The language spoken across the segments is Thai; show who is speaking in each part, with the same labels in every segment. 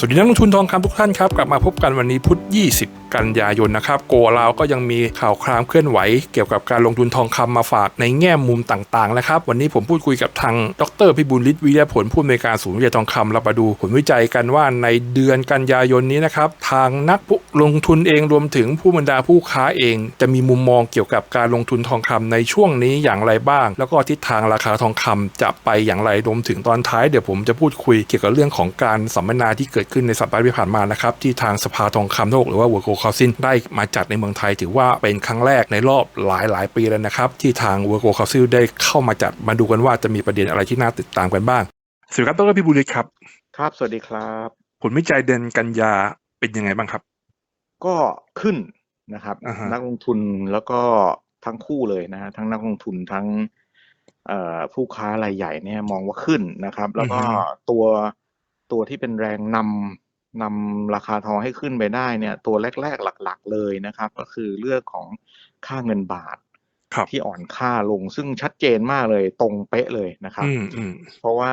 Speaker 1: สวัสดีนักลงทุนทองคำทุกท่านครับ กลับมาพบกันวันนี้พุธ 20กันยายนนะครับ โกลาวก็ยังมีข่าวครามเคลื่อนไหว เกี่ยวกับการลงทุนทองคำมาฝากในแง่มุมต่างๆนะครับ วันนี้ผมพูดคุยกับทางดรพิบูลฤทธิ์วิทยาผลผู้อำนวยการศูนย์วิจัยทองคำเรามาดูผลวิจัยกันว่าในเดือนกันยายนนี้นะครับทางนักลงทุนเองรวมถึงผู้บรรดาผู้ค้าเอง จะมีมุมมองเกี่ยวกับการลงทุนทองคำในช่วงนี้อย่างไรบ้าง แล้วก็ทิศทางราคาทองคำจะไปอย่างไรรวมถึงตอนท้ายเดี๋ยวผมจะพูดคุยเกี่ยวกับเรื่องของการสัมมนาที่เกิดขึ้นในสัปดาห์ที่ผ่านมานะครับที่ทางสภาทองคำโลกหรือว่า World Gold Council ได้มาจัดในเมืองไทย ถือว่าเป็นครั้งแรกในรอบหลายหลายๆปีแล้วนะครับ ที่ทาง World Gold Council ได้เข้ามาจัดมาดูกันว่าจะมีประเด็นอะไรที่น่าติดตามกันบ้างสวัสดีครับดรพิบูลฤทธิ์ครับ
Speaker 2: ครับสวัสดีครับ
Speaker 1: ผลวิจัยเดือนกันยาเป็นยังไงบ้างครับ
Speaker 2: ก็ขึ้นนะครับ
Speaker 1: อ่าฮะ
Speaker 2: นักลงทุนแล้วก็ทั้งคู่เลยนะฮะทั้งนักลงทุนทั้งเอ่อผู้ค้ารายใหญ่เนี่ยมองว่าขึ้นนะครับ แล้วก็ตัวตัวที่เป็นแรงนำ นำราคาทองให้ขึ้นไปได้เนี่ย ตัวแรก ๆ หลัก ๆ เลยนะครับ ก็คือเรื่องของค่าเงินบาท
Speaker 1: ครับ
Speaker 2: ที่อ่อนค่าลงซึ่งชัดเจนมากเลยตรงเป๊ะเลยนะครับ
Speaker 1: อืมอืม
Speaker 2: เพราะว่า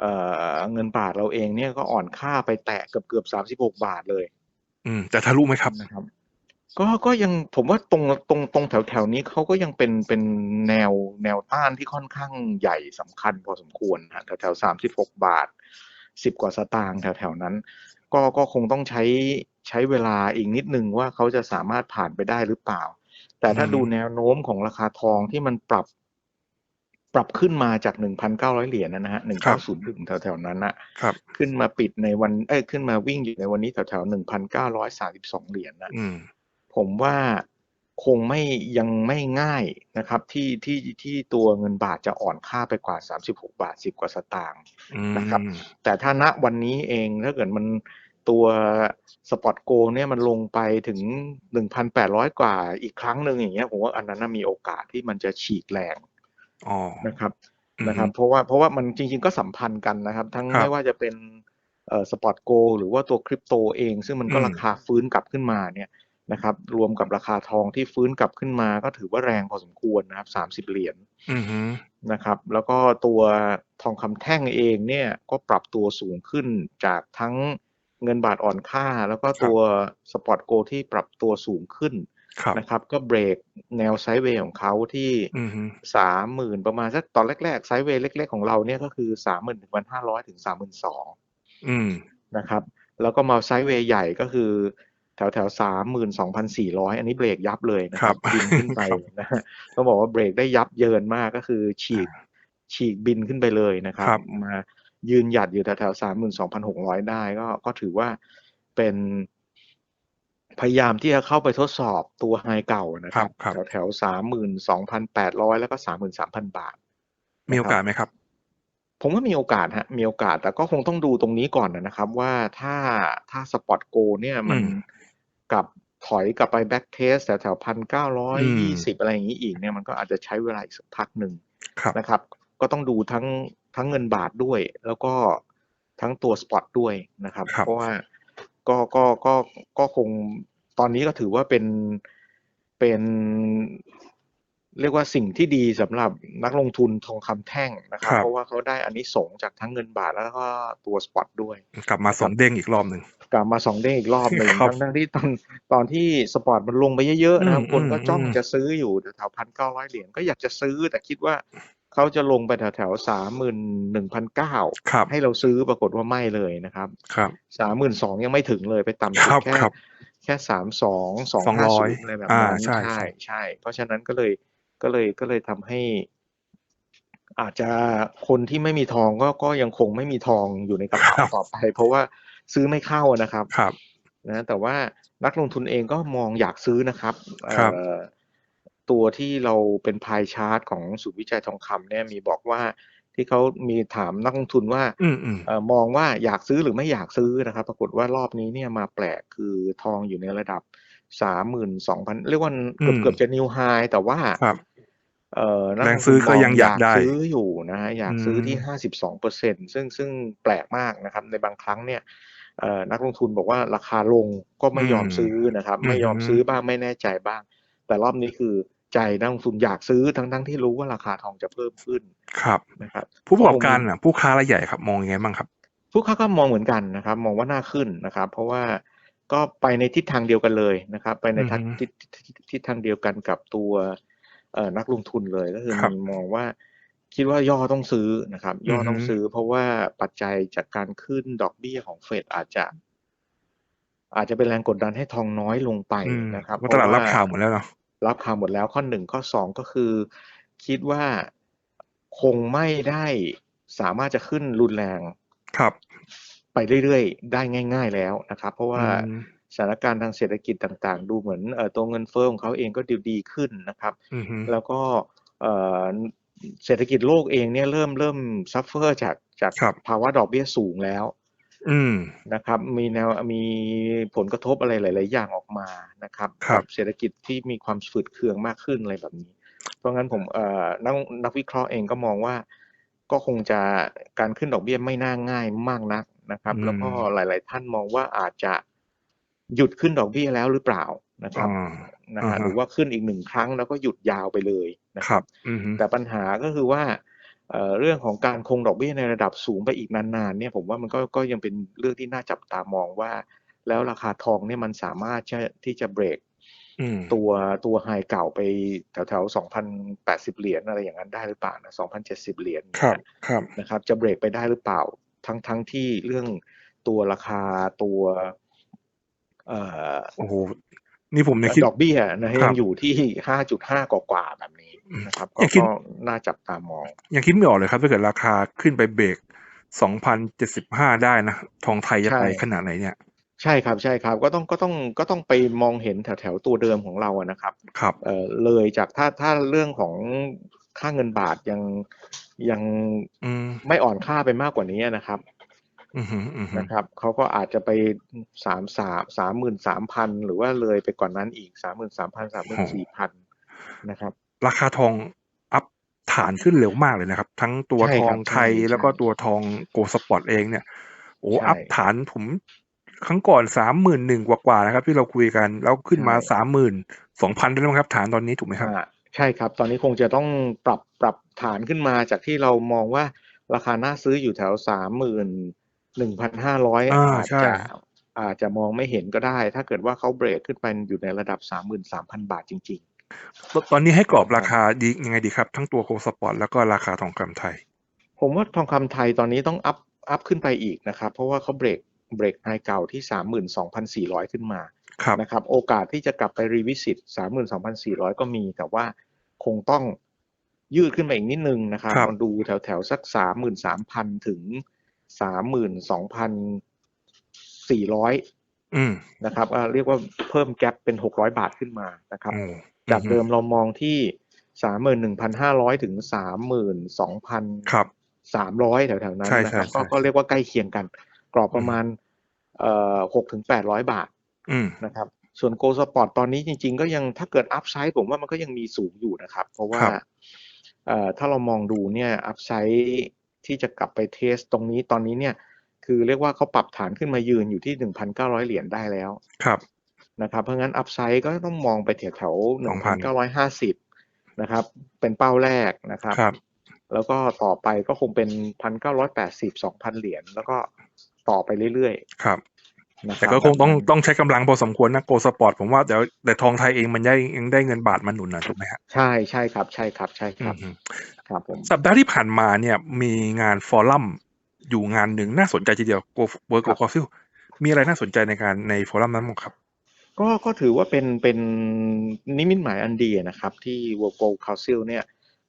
Speaker 2: เอ่อเงินบาทเราเองเนี่ยก็อ่อนค่าไปแตะเกือบเกือบสามสิบหกบาทเลย
Speaker 1: อืม แต่ทะลุไหมครับ
Speaker 2: นะครับ ก็ก็ยังผมว่าตรงตรงตรงแถวแถวนี้เขาก็ยังเป็นเป็นแนวแนวต้านที่ค่อนข้างใหญ่สำคัญพอสมควรนะแถวแถวสามสิบหกบาทสิบกว่าสตางค์แถวแถวนั้น ก็ก็คงต้องใช้ใช้เวลาอีกนิดนึงว่าเขาจะสามารถผ่านไปได้หรือเปล่า แต่ถ้า
Speaker 1: อืม
Speaker 2: ดูแนวโน้มของราคาทองที่มันปรับ ปรับขึ้นมาจากหนึ่งพันเก้าร้อยเหรียญนะฮะหนึ่งเก้าศูนย์ถึงแถวแถวนั้นนะ
Speaker 1: ครับ
Speaker 2: ขึ้นมาปิดในวันเอ้ยขึ้นมาวิ่งอยู่ในวันนี้แถวๆหนึ่งพันเก้าร้อยสาสิบสองเหรียญนะ
Speaker 1: อืม
Speaker 2: ผมว่า คงไม่ยังไม่ง่ายนะครับที่ที่ที่ตัวเงินบาทจะอ่อนค่าไปกว่าสามสิบหกบาทสิบกว่าสตางค์
Speaker 1: อืม
Speaker 2: นะครับ แต่ถ้าณวันนี้เองถ้าเกิดมันตัวสปอตโกเนี่ยมันลงไปถึงหนึ่งพันแปดร้อยกว่าอีกครั้งหนึ่งอย่างเงี้ยผมว่าอันนั้นน่ะมีโอกาสที่มันจะฉีกแรง
Speaker 1: อ๋อ
Speaker 2: นะครับ
Speaker 1: อืม
Speaker 2: นะครับ เพราะว่าเพราะว่ามันจริง ๆ ก็สัมพันธ์กันนะครับ ทั้ง
Speaker 1: ครับ
Speaker 2: ไม่ว่าจะเป็นเอ่อสปอตโกหรือว่าตัวคริปโตเอง ซึ่งมันก็
Speaker 1: อืม
Speaker 2: ราคาฟื้นกลับขึ้นมาเนี่ย นะครับ รวมกับราคาทองที่ฟื้นกลับขึ้นมา ก็ถือว่าแรงพอสมควรนะครับสามสิบเหรียญ
Speaker 1: อืมฮึ
Speaker 2: นะครับ แล้วก็ตัวทองคำแท่งเองเนี่ยก็ปรับตัวสูงขึ้นจากทั้งเงินบาทอ่อนค่า แล้วก็ตัวสปอตโกที่ปรับตัวสูงขึ้น
Speaker 1: ครับ
Speaker 2: นะครับ ก็เบรกแนวไซด์เวย์ของเขาที่
Speaker 1: อืมฮึ
Speaker 2: สามหมื่นประมาณสักตอนแรกๆไซด์เวย์เล็ก ๆ ของเราเนี่ยก็คือสามหมื่นถึงพันห้าร้อยถึงสามหมื่นสอง
Speaker 1: อืม
Speaker 2: นะครับ แล้วก็มาไซด์เวย์ใหญ่ก็คือ แถวแถวสามหมื่นสองพันสี่ร้อยอันนี้เบรกยับเลยนะค
Speaker 1: ครั
Speaker 2: รับบบินขึ้นไป
Speaker 1: ครับ
Speaker 2: นะฮะต้องบอกว่าเบรกได้ยับเยินมากก็คือฉีกฉีกบินขึ้นไปเลยนะครับ
Speaker 1: ครับ
Speaker 2: มายืนหยัดอยู่แถวแถวสามหมื่นสองพันหกร้อยได้ก็ก็ถือว่าเป็นพยายามที่จะเข้าไปทดสอบตัวไฮเก่านะครั
Speaker 1: ครับบครับ
Speaker 2: แถวแถวสามหมื่นสองพันแปดร้อยแล้วก็สามหมื่นสามพันบาท
Speaker 1: มีโอกาสไหมครับ
Speaker 2: ผมว่ามีโอกาสฮะ มีโอกาสแต่ก็คงต้องดูตรงนี้ก่อนนะครับ ว่าถ้าถ้าสปอตโก เนี่ยมัน
Speaker 1: อืม
Speaker 2: กลับถอยกลับไปแบ็กเทสแถวแถวพันเก้าร้อย
Speaker 1: อื
Speaker 2: ยี่
Speaker 1: ม
Speaker 2: สิบอะไรอย่างนี้อีกเนี่ยมันก็อาจจะใช้เวลาอีกสักพักหนึ่ง
Speaker 1: ครับ
Speaker 2: นะครับ ก็ต้องดูทั้งทั้งเงินบาทด้วย แล้วก็ทั้งตัวสปอตด้วยนะครับ
Speaker 1: ครับ
Speaker 2: เพราะว่าก็ก็ก็ก็คงตอนนี้ก็ถือว่าเป็นเป็น เรียกว่าสิ่งที่ดีสำหรับนักลงทุนทองคำแท่งนะครับ
Speaker 1: ครับ
Speaker 2: เพราะว่าเขาได้อันนี้สงส์จากทั้งเงินบาทแล้วก็ตัวสปอตด้วย
Speaker 1: กลับมาสองเด้งอีกรอบหนึ่ง
Speaker 2: กลับมาสองเด้งอีกรอบหนึ่ง
Speaker 1: ครับ
Speaker 2: ทั้งทั้งที่ตอนตอนที่สปอร์ตมันลงไปเยอะๆนะครับ
Speaker 1: อืม
Speaker 2: คนก็
Speaker 1: อืม
Speaker 2: จ้อง
Speaker 1: อืม
Speaker 2: จะซื้ออยู่แถวพันเก้าร้อยเหรียญก็อยากจะซื้อแต่คิดว่าเขาจะลงไปแถวแถวสามหมื่นหนึ่งพันเก้า
Speaker 1: ครับ
Speaker 2: ให้เราซื้อปรากฏว่าไม่เลยนะครับ
Speaker 1: ครับ
Speaker 2: สามหมื่นสองยังไม่ถึงเลยไปต่ำ
Speaker 1: ค
Speaker 2: สุ
Speaker 1: รั
Speaker 2: ด
Speaker 1: บ
Speaker 2: แค่
Speaker 1: ครับ
Speaker 2: แค่สามสองสองห้าศูนย์
Speaker 1: 200
Speaker 2: อะไรแบบ
Speaker 1: อ่า
Speaker 2: นั้น
Speaker 1: ใช่ใช่
Speaker 2: ใช่ใช่ เพราะฉะนั้นก็เลย ก็เลยก็เลยทำให้ อาจจะคนที่ไม่มีทองก็ก็ยังคงไม่มีทองอยู่ในกระเป๋าต่อไป เพราะว่าซื้อไม่เข้านะครับ
Speaker 1: ครับ
Speaker 2: นะแต่ว่านักลงทุนเองก็มองอยากซื้อนะครับ
Speaker 1: ครับ
Speaker 2: เอ่อตัวที่เราเป็นพายชาร์ตของศูนย์วิจัยทองคำเนี่ยมีบอกว่าที่เขามีถามนักลงทุนว่า
Speaker 1: อืมอืม
Speaker 2: เอ่อมองว่าอยากซื้อหรือไม่อยากซื้อนะครับ ปรากฏว่ารอบนี้เนี่ยมาแปลกคือทองอยู่ในระดับสามหมื่นสองพันเรียกว่าเกือบเกือบจะนิวไฮแต่ว่า
Speaker 1: ครับ
Speaker 2: เอ่อนัก
Speaker 1: แร
Speaker 2: ล
Speaker 1: ง
Speaker 2: ง
Speaker 1: ซื้
Speaker 2: ทุ
Speaker 1: อนก็
Speaker 2: ม
Speaker 1: ยังอยากได้
Speaker 2: ซื้ออยู่นะฮะอยากซื้อที่
Speaker 1: อืม
Speaker 2: ห้าสิบสองเปอร์เซ็นซึ่งซึ่งแปลกมากนะครับ ในบางครั้งเนี่ยเอ่อนักลงทุนบอกว่าราคาลงก็ไม่ยอมซื้อนะครับ ไม่ยอมซื้อบ้างไม่แน่ใจบ้าง แต่รอบนี้คือใจนักลงทุนอยากซื้อทั้งทั้งที่รู้ว่าราคาทองจะเพิ่มขึ้น
Speaker 1: ครับ
Speaker 2: นะครับ
Speaker 1: ผู้ประกอบการอะผู้ค้ารายใหญ่ครับ มองยังไงบ้างครับ
Speaker 2: ผผู้ค้าก็มองเหมือนกันนะครับ มองว่าน่าขึ้นนะครับ เพราะว่าก็ไปในทิศทางเดียวกันเลยนะครับ ไปในทัศ
Speaker 1: อือฮึ
Speaker 2: ทิศทิศทิศทางเดียวกันกับตัวเอ่อ นักลงทุนเลยก็คือ
Speaker 1: ครับ
Speaker 2: มีมองว่าคิดว่าย่อต้องซื้อนะครับ ย่ออ
Speaker 1: อฮึ
Speaker 2: ต้องซื้อ เพราะว่าปัจจัยจากการขึ้นดอกเบี้ยของเฟดอาจจะ อาจจะเป็นแรงกดดันให้ทองน้อยลงไป
Speaker 1: อืม
Speaker 2: นะครับ
Speaker 1: เพราะตลาด
Speaker 2: เพ
Speaker 1: รั
Speaker 2: ราะ
Speaker 1: บ
Speaker 2: ว่า
Speaker 1: ข่าวหมดแล้วเนาะ
Speaker 2: รับข่าวหมดแล้วข้อหนึ่งข้อสองก็คือ คิดว่าคงไม่ได้สามารถจะขึ้นรุนแรง
Speaker 1: ครับ
Speaker 2: ไปเรื่อยๆ ได้ง่าย ๆแล้วนะครับ เพราะว่า
Speaker 1: อืม
Speaker 2: สถานการณ์ทางเศรษฐกิจต่างๆ ดูเหมือนเอ่อตัวเงินเฟ้อของเขาเองก็ดีดีขึ้นนะครับ
Speaker 1: อือฮึ
Speaker 2: แล้วก็เอ่อเศรษฐกิจโลกเองเนี่ยเริ่มเริ่มซัฟเฟอร์จากจาก
Speaker 1: ครับ
Speaker 2: ภาวะดอกเบี้ยสูงแล้ว
Speaker 1: อืม
Speaker 2: นะครับ มีแนวมีผลกระทบอะไรหลาย ๆ อย่างออกมานะครับ
Speaker 1: ครับ
Speaker 2: กัเศรษฐกิจที่มีความฝืดเคืองมากขึ้นอะไรแบบนี้ เพราะงั้นผมเอ่อนักนักวิเคราะห์เองก็มองว่าก็คงจะการขึ้นดอกเบี้ยไม่น่าง่ายมากนักนะครับ
Speaker 1: อืม
Speaker 2: แล้วก็หลาย ๆ ท่านมองว่าอาจจะ หยุดขึ้นดอกเบี้ยแล้วหรือเปล่านะครับ
Speaker 1: อ่า
Speaker 2: นะ
Speaker 1: อ่า
Speaker 2: ฮะ
Speaker 1: ฮะ
Speaker 2: หรือว่าขึ้นอีกหนึ่งครั้งแล้วก็หยุดยาวไปเลยนะ
Speaker 1: ค
Speaker 2: ค
Speaker 1: รั
Speaker 2: รับ
Speaker 1: บอือฮึ
Speaker 2: แต่ปัญหาก็คือว่าเอ่อเรื่องของการคงดอกเบี้ยในระดับสูงไปอีกนานๆเนี่ยผมว่ามันก็ก็ยังเป็นเรื่องที่น่าจับตามองว่า แล้วราคาทองเนี่ยมันสามารถจะที่จะเบรก
Speaker 1: อืม
Speaker 2: ตัวตัวไฮเก่าไปแถวแถวสองพันแปดสิบเหรียญอะไรอย่างนั้นได้หรือเปล่านะสองพันเจ็ดสิบเหรียญ
Speaker 1: ครับครับ
Speaker 2: นะครับ จะเบรกไปได้หรือเปล่า ทั้งทั้งที่เรื่องตัวราคาตัว เอ่อ
Speaker 1: โอ้โหนี่ผมยังคิด
Speaker 2: ดอกเบี้ยนะฮะ
Speaker 1: ครั
Speaker 2: ยั
Speaker 1: บ
Speaker 2: งอยู่ที่ห้าจุดห้ากว่าๆแบบนี้นะครับก็
Speaker 1: ยังคิด
Speaker 2: ก็น่าจับตามอง
Speaker 1: ยังคิดไม่ออกเลยครับถ้าเกิดราคาขึ้นไปเบรกสองพันเจ็ดสิบห้าได้นะ ทองไทยจะ
Speaker 2: ใช่
Speaker 1: ไปขนาดไหนเนี่ย
Speaker 2: ใช่ครับใช่ครับก็ต้องก็ต้องก็ต้องไปมองเห็นแถวแถวตัวเดิมของเราอะนะครับ
Speaker 1: ครับ
Speaker 2: เอ่อเลยจากถ้าถ้าเรื่องของค่าเงินบาทยังยัง
Speaker 1: อืม
Speaker 2: ไม่อ่อนค่าไปมากกว่านี้นะครับ
Speaker 1: อือฮึอือฮึ
Speaker 2: นะครับเขาก็อาจจะไปสามสามสามหมื่นสามพันหรือว่าเลยไปกว่านนั้นอีกสามหมื่นสามพันสามหมื่นสี่พันนะครับ
Speaker 1: ราคาทองอัพฐานขึ้นเร็วมากเลยนะครับ ทั้งตัว
Speaker 2: ใช่
Speaker 1: ท
Speaker 2: ค
Speaker 1: อ
Speaker 2: รั
Speaker 1: ง
Speaker 2: บ
Speaker 1: ไทย
Speaker 2: ใช่
Speaker 1: แล้วก็
Speaker 2: ใช่
Speaker 1: ตัวทองโกลสปอร์ตเองเนี่ยโอ้
Speaker 2: ใช่
Speaker 1: อัพฐานผมครั้งก่อนสามหมื่นหนึ่งกว่าๆนะครับ ที่เราคุยกันแล้วขึ้นมา
Speaker 2: ใช่
Speaker 1: สามหมื่นสองพันได้แล้วมั้งครับ ฐานตอนนี้ถูกไหมครับ
Speaker 2: อ่าใช่ครับ ตอนนี้คงจะต้องปรับปรับฐานขึ้นมาจากที่เรามองว่าราคาน่าซื้ออยู่แถวสามหมื่น หนึ่งพันห้าร้อย
Speaker 1: อ่า
Speaker 2: อาจ
Speaker 1: ใช่
Speaker 2: จะอาจจะมองไม่เห็นก็ได้ ถ้าเกิดว่าเขาเบรกขึ้นไปอยู่ในระดับสามหมื่นสามพันบาทจริง
Speaker 1: ตตอนนี้ให้กรอบราคาดียังไงดีครับ ทั้งตัวโกลสปอร์ตแล้วก็ราคาทองคำไทย
Speaker 2: ๆผมว่าทองคำไทยตอนนี้ต้องอัพอัพขึ้นไปอีกนะครับ เพราะว่าเขาเบรกเบรกไฮเก่าที่สามหมื่นสองพันสี่ร้อยขึ้นมา
Speaker 1: ครับ
Speaker 2: นะครับ โอกาสที่จะกลับไปรีวิสิตสามหมื่นสองพันสี่ร้อยก็มี แต่ว่าคงต้องยืดขึ้นมาอีกนิดนึงนะครับ
Speaker 1: ครับ
Speaker 2: มาดูแถวแถวๆสักสามหมื่นสามพันถึง สามหมื่นสองพันสี่ร้อย
Speaker 1: อืม
Speaker 2: นะครับอ่าเรียกว่าเพิ่มแกลบเป็นหกร้อยบาทขึ้นมานะครับ
Speaker 1: โอ้
Speaker 2: จาก
Speaker 1: อือฮึ
Speaker 2: เดิมเรามองที่สามหมื่นหนึ่งพันห้าร้อยถึงสามหมื่นสองพัน
Speaker 1: ครับ
Speaker 2: สามร้อยแถวๆนั้น
Speaker 1: ใช่
Speaker 2: นะครับ
Speaker 1: ใช่
Speaker 2: ก็
Speaker 1: ใช่
Speaker 2: ก็เรียกว่าใกล้เคียงกัน กรอบประมาณเอ่อหกถึงแปดร้อยบาท
Speaker 1: อืม
Speaker 2: นะครับส่วนโกลสปอร์ตตอนนี้จริงๆ ก็ยังถ้าเกิดอัพไซด์ผมว่ามันก็ยังมีสูงอยู่นะครับ เพราะว่า
Speaker 1: ครับ
Speaker 2: เอ่อถ้าเรามองดูเนี่ยอัพไซด์ ที่จะกลับไปเทสตรงนี้ตอนนี้เนี่ย คือเรียกว่าเขาปรับฐานขึ้นมายืนอยู่ที่ 1,900 เหรียญได้แล้ว
Speaker 1: ครับ
Speaker 2: นะครับ เพราะงั้นอัพไซด์ก็ต้องมองไปแถวแถวๆ
Speaker 1: 2,000
Speaker 2: 1,950 นะครับ เป็นเป้าแรกนะครับ
Speaker 1: ครับ
Speaker 2: แล้วก็ต่อไปก็คงเป็น 1,980 2,000 เหรียญแล้วก็ต่อไปเรื่อย
Speaker 1: ครับ
Speaker 2: ๆนะครับ
Speaker 1: แต่ก็คงต้องต้องใช้กำลังพอสมควรนะโกลสปอร์ตผมว่าเดี๋ยวแต่ทองไทยเองมันยังยังได้เงินบาทมาหนุนนะถูกไหมฮะ
Speaker 2: ใช่ใช่ครับ ใช่ครับ ใช่ครับ
Speaker 1: อืม
Speaker 2: ครับผม
Speaker 1: สัปดาห์ที่ผ่านมาเนี่ย มีงานฟอรัมอยู่งานหนึ่งน่าสนใจทีเดียวโกเวิร์กโกซิลมีอะไรน่าสนใจในการในฟอรัมนั้นบ้างครับ
Speaker 2: ก็ก็ถือว่าเป็นเป็นนิมิตหมายอันดีนะครับ ที่ World Gold Council เนี่ย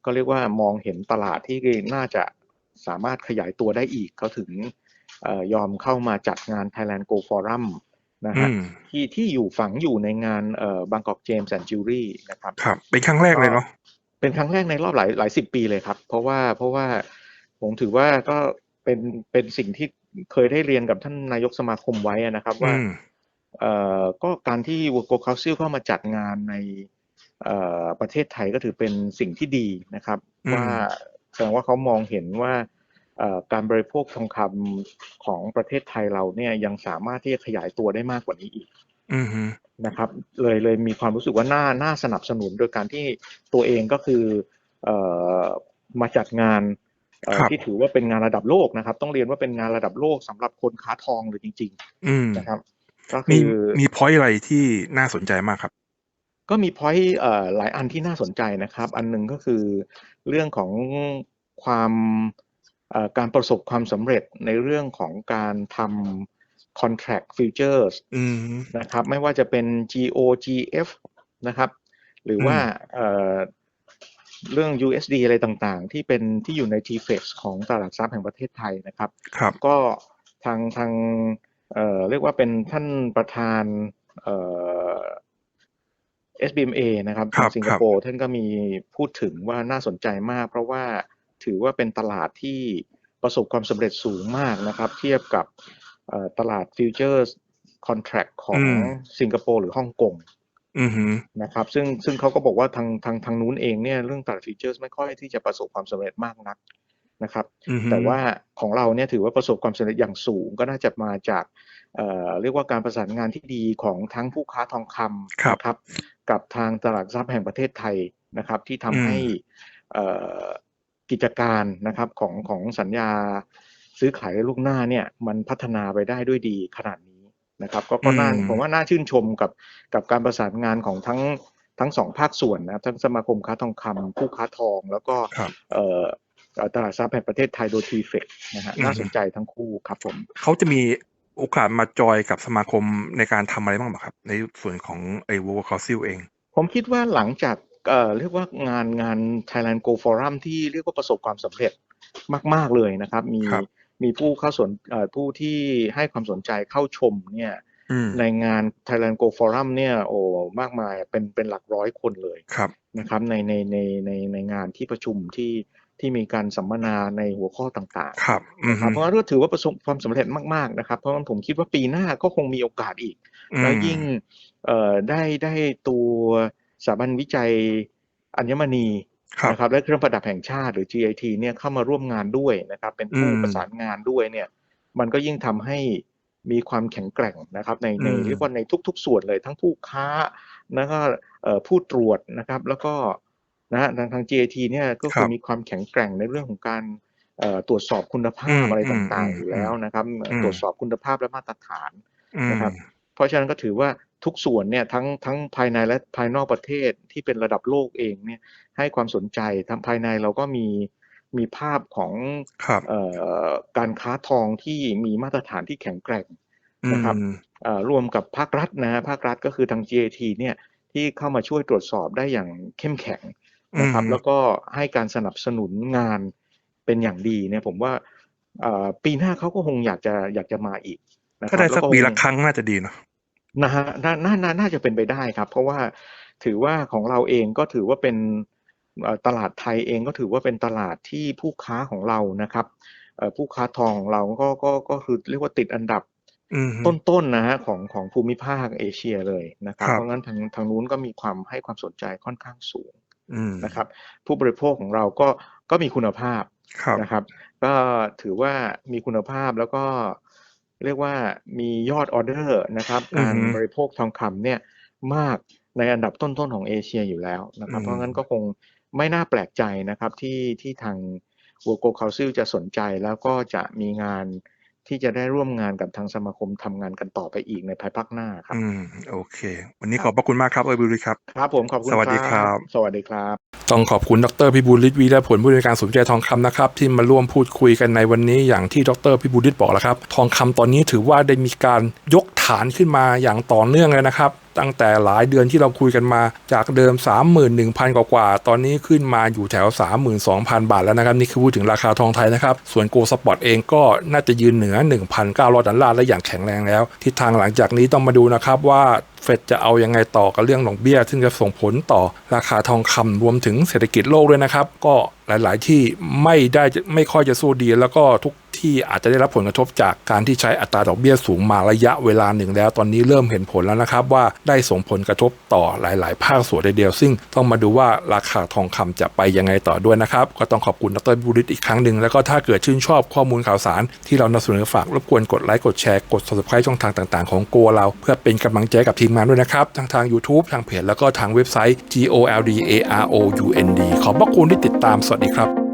Speaker 2: ก็เรียกว่ามองเห็นตลาดที่น่าจะสามารถขยายตัวได้อีกเขาถึงเออ ยอมเข้ามาจัดงาน Thailand Gold Forum นะ
Speaker 1: อื
Speaker 2: ฮะ
Speaker 1: ม
Speaker 2: ที่ที่อยู่ฝังอยู่ในงานเอ่อบางกอกเจมส์แอนด์จิวรี่นะครับ
Speaker 1: ครับเป็นครั้งแรกเลยเนาะ
Speaker 2: เป็นครั้งแรกในรอบหลายหลายสิบปีเลยครับ เพราะว่าเพราะว่าผมถือว่าก็เป็นเป็นสิ่งที่เคยได้เรียนกับท่านนายกสมาคมไว้อะนะครับว่า
Speaker 1: อืม
Speaker 2: เอ่อก็การที่ World Gold Council เข้ามาจัดงานในเอ่อประเทศไทยก็ถือเป็นสิ่งที่ดีนะครับ
Speaker 1: อืม
Speaker 2: ว่าแสดงว่าเขามองเห็นว่าเอ่อ การบริโภคทองคำของประเทศไทยเราเนี่ยยังสามารถที่จะขยายตัวได้มากกว่านี้อีก
Speaker 1: อืมฮึ
Speaker 2: นะครับ เลยเลยมีความรู้สึกว่าน่าน่าสนับสนุนโดยการที่ตัวเองก็คือเอ่อมาจัดงานเอ่อ
Speaker 3: ครับ
Speaker 2: ที่ถือว่าเป็นงานระดับโลกนะครับ ต้องเรียนว่าเป็นงานระดับโลกสำหรับคนค้าทองเลยจริง
Speaker 3: อืม
Speaker 2: ๆนะครับ ก็
Speaker 3: มี
Speaker 2: คือ
Speaker 3: มีพอยต์อะไรที่น่าสนใจมากครับ
Speaker 2: ก็มีพอยต์เอ่อหลายอันที่น่าสนใจนะครับ อันหนึ่งก็คือเรื่องของความเอ่อ การประสบความสำเร็จในเรื่องของการทำ contract futures
Speaker 3: อืม
Speaker 2: นะครับ ไม่ว่าจะเป็น GOGF นะครับ หรือว่า
Speaker 3: อืม
Speaker 2: เอ่อเรื่อง USD อะไรต่างๆ ที่เป็นที่อยู่ใน TFEX ของตลาดทรัพย์แห่งประเทศไทยนะครับ
Speaker 3: ครับ
Speaker 2: ก็ทางทางเอ่อเรียกว่าเป็นท่านประธานเอ่อ SBMA นะครับ
Speaker 3: ครั
Speaker 2: ทา
Speaker 3: บ
Speaker 2: งสิงคโปร์ท่านก็มีพูดถึงว่าน่าสนใจมาก เพราะว่า ถือว่าเป็นตลาดที่ประสบความสำเร็จสูงมากนะครับ เทียบกับเอ่อตลาดฟิวเจอร์คอนแท c t ของ
Speaker 3: อืม
Speaker 2: สิงคโปร์หรือฮ่องกง
Speaker 3: อืมฮึ
Speaker 2: นะครับ ซึ่งซึ่งเขาก็บอกว่าทางทางทางนู้นเองเนี่ยเรื่องตลาดฟิวเจอร์ไม่ค่อยที่จะประสบความสำเร็จมากนักนะครับ
Speaker 3: อืมฮึ
Speaker 2: แต่ว่าของเราเนี่ยถือว่าประสบความสำเร็จอย่างสูงก็น่าจะมาจากเอ่อเรียกว่าการประสานงานที่ดีของทั้งผู้ค้าทองคำ
Speaker 3: ครับ
Speaker 2: นะครับกับทางตลาดหลักทรัพย์แห่งประเทศไทยนะครับ ที่ทำ
Speaker 3: อืม
Speaker 2: ให้เอ่อ กิจการนะครับของของสัญญาซื้อขายล่วงหน้าเนี่ยมันพัฒนาไปได้ด้วยดีขนาดนี้นะครับ ก็ก็น่า
Speaker 3: อืม
Speaker 2: ผมว่าน่าชื่นชมกับกับการประสานงานของทั้งทั้งสองภาคส่วนนะครับทั้งสมาคมค้าทองคำผู้ค้าทอง แล้วก็
Speaker 3: ครับ
Speaker 2: เอ่อเอ่อตลาดทรัพย์แห่งประเทศไทยโดยทีเฟกนะฮะ
Speaker 3: อืม
Speaker 2: น่าสนใจทั้งคู่ครับผม
Speaker 3: เขาจะมีโอกาสมาจอยกับสมาคมในการทำอะไรบ้างไหมครับ ในส่วนของไอ้ World Council เอง
Speaker 2: ผมคิดว่าหลังจาก เอ่อเรียกว่างานงาน Thailand Go Forum ที่เรียกว่าประสบความสำเร็จมาก ๆเลยนะครับ มี
Speaker 3: ครับ
Speaker 2: มีผู้เข้าสนเอ่อผู้ที่ให้ความสนใจเข้าชมเนี่ย
Speaker 3: อืม
Speaker 2: ในงาน Thailand Go Forum เนี่ยโอ้มากมายเป็นเป็นหลักร้อยคนเลย
Speaker 3: ครับ
Speaker 2: นะครับในในในในในงานที่ประชุมที่ที่มีการสัมมนาในหัวข้อต่าง
Speaker 3: ครับ
Speaker 2: ๆ
Speaker 3: อืม
Speaker 2: นะค
Speaker 3: ฮึ
Speaker 2: รับเพราะว่าถือว่าประสบความสำเร็จมากๆนะครับ เพราะว่าผมคิดว่าปีหน้าก็คงมีโอกาสอีก
Speaker 3: อืม
Speaker 2: แล้วยิ่งเอ่อได้ได้ตัว สถาบันวิจัยอัญมณี
Speaker 3: ครับ
Speaker 2: นะครับและเครื่องประดับแห่งชาติหรือ GIT เนี่ยเข้ามาร่วมงานด้วยนะครับ เป็นผู้
Speaker 3: อืม
Speaker 2: ประสานงานด้วยเนี่ย มันก็ยิ่งทำให้มีความแข็งแกร่งนะครับในใน
Speaker 3: อืม
Speaker 2: เรียกว่าในทุก ๆ ส่วนเลยทั้งผู้ค้าแล้วก็เอ่อผู้ตรวจนะครับ แล้วก็นะฮะทางทาง GIT เนี่ยก็คือมีความแข็งแกร่งในเรื่องของการเอ่อตรวจสอบคุณภาพอะไรต่างๆอยู่แล้วนะครับ ตรวจสอบคุณภาพและมาตรฐาน
Speaker 3: อืม
Speaker 2: นะครับ เพราะฉะนั้นก็ถือว่า ทุกส่วนเนี่ยทั้งทั้งภายในและภายนอกประเทศที่เป็นระดับโลกเองเนี่ยให้ความสนใจทางภายในเราก็มีมีภาพของ
Speaker 3: ครับ
Speaker 2: เอ่อการค้าทองที่มีมาตรฐานที่แข็งแกร่งนะครับ
Speaker 3: อืม
Speaker 2: เอ่อรวมกับภาครัฐนะภาครัฐก็คือทาง GAT เนี่ยที่เข้ามาช่วยตรวจสอบได้อย่างเข้มแข็งนะครับ
Speaker 3: อืม
Speaker 2: แล้วก็ให้การสนับสนุนงานเป็นอย่างดีเนี่ยผมว่าเอ่อปีหน้าเขาก็คงอยากจะอยากจะมาอีกนะค
Speaker 3: ถ้า
Speaker 2: รับ
Speaker 3: ได้สัก
Speaker 2: แล้ว
Speaker 3: ปีละครั้งน่าจะดีเนอะ
Speaker 2: นะฮะนาน่าน่าน่าจะเป็นไปได้ครับ เพราะว่าถือว่าของเราเองก็ถือว่าเป็นเอ่อตลาดไทยเองก็ถือว่าเป็นตลาดที่ผู้ค้าของเรานะครับเอ่อผู้ค้าทองของเราก็ก็ก็คือเรียกว่าติดอันดับ
Speaker 3: อืมฮึ
Speaker 2: ต้นๆนะฮะของของภูมิภาคเอเชียเลยนะครับ
Speaker 3: ครับ
Speaker 2: เพราะงั้นทางทางนู้นก็มีความให้ความสนใจค่อนข้างสูง
Speaker 3: อืม
Speaker 2: นะครับ ผู้บริโภคของเราก็ก็มีคุณภาพ
Speaker 3: ครับ
Speaker 2: นะครับ ก็ถือว่ามีคุณภาพแล้วก็ เรียกว่ามียอดออเดอร์นะครับ
Speaker 3: อือ
Speaker 2: การ
Speaker 3: ฮึ
Speaker 2: บริโภคทองคำเนี่ยมากในอันดับต้นๆของเอเชียอยู่แล้วนะครับ
Speaker 3: อืม
Speaker 2: เพราะงั้นก็คงไม่น่าแปลกใจนะครับที่ที่ทาง World Gold Council จะสนใจแล้วก็จะมีงาน ที่จะได้ร่วมงานกับทางสมาคมทำงานกันต่อไปอีกในภายภาคหน้าครับ
Speaker 3: อืมโอเค วันนี้ขอบพระคุณมากครับเออบิริครับ
Speaker 2: ครับผมขอบคุณ
Speaker 3: สวัสดีครับ
Speaker 2: สวัสดีครับ
Speaker 1: ต้องขอบคุณดรพิบูลฤทธิ์วีระผลผู้ในวยการสนใจทองคำนะครับที่มาร่วมพูดคุยกันในวันนี้อย่างที่ดรพิบูลฤทธิ์บอกแล้วครับ ทองคำตอนนี้ถือว่าได้มีการยกฐานขึ้นมาอย่างต่อเนื่องเลยนะครับ ตั้งแต่หลายเดือนที่เราคุยกันมาจากเดิม 31,000 กว่ากว่าๆตอนนี้ขึ้นมาอยู่แถว 32,000 บาทแล้วนะครับ นี่คือพูดถึงราคาทองไทยนะครับ ส่วนโกลสปอร์ตเองก็น่าจะยืนเหนือ 1,900 ดอลลาร์และอย่างแข็งแรงแล้ว ทิศทางหลังจากนี้ต้องมาดูนะครับว่า ฟดจะเอายังไงต่อกับเรื่องดอกเบี้ย ซึ่งจะส่งผลต่อราคาทองคำรวมถึงเศรษฐกิจโลกด้วยนะครับ ก็หลาย ๆ ที่ไม่ได้ไม่ค่อยจะสู้ดี แล้วก็ทุกที่อาจจะได้รับผลกระทบจากการที่ใช้อัตราดอกเบี้ยสูงมาระยะเวลาหนึ่งแล้ว ตอนนี้เริ่มเห็นผลแล้วนะครับ ว่าได้ส่งผลกระทบต่อหลาย ๆ ภาคส่วนเดียว ซึ่งต้องมาดูว่าราคาทองคำจะไปยังไงต่อด้วยนะครับ ก็ต้องขอบคุณดรบุริตอีกครั้งหนึ่งแล้วก็ถ้าเกิดชื่นชอบข้อมูลข่าวสาร ที่เรานำเสนอฝากรบกวนกดไลค์กดแชร์กด subscribe ช่องทางต่าง ๆ ของโกเรา เพื่อเป็นกำลังใจกับทีมงานด้วยนะครับ ทั้งทาง YouTube ทางเพจแล้วก็ทางเว็บไซต์ g o l d a r o u n d ขอบพระคุณที่ติดตามสวัสดีครับ